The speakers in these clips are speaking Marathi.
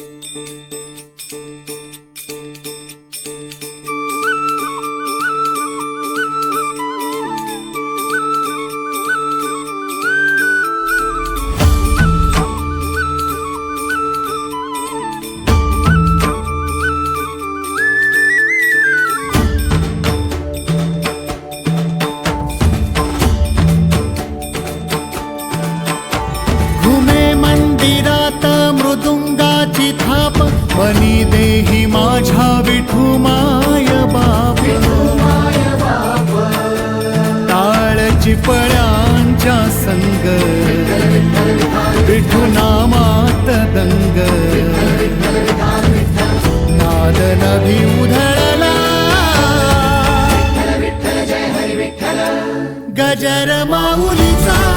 Música बनी देही माझ्या विठू माय बाप. ताळची पळ्यांच्या संग. विठू नामात दंग. नाद नभी उधळला. गजर माऊलीचा.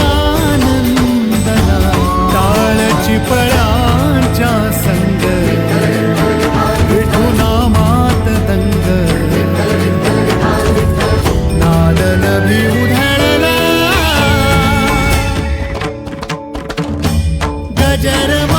उधळला गजर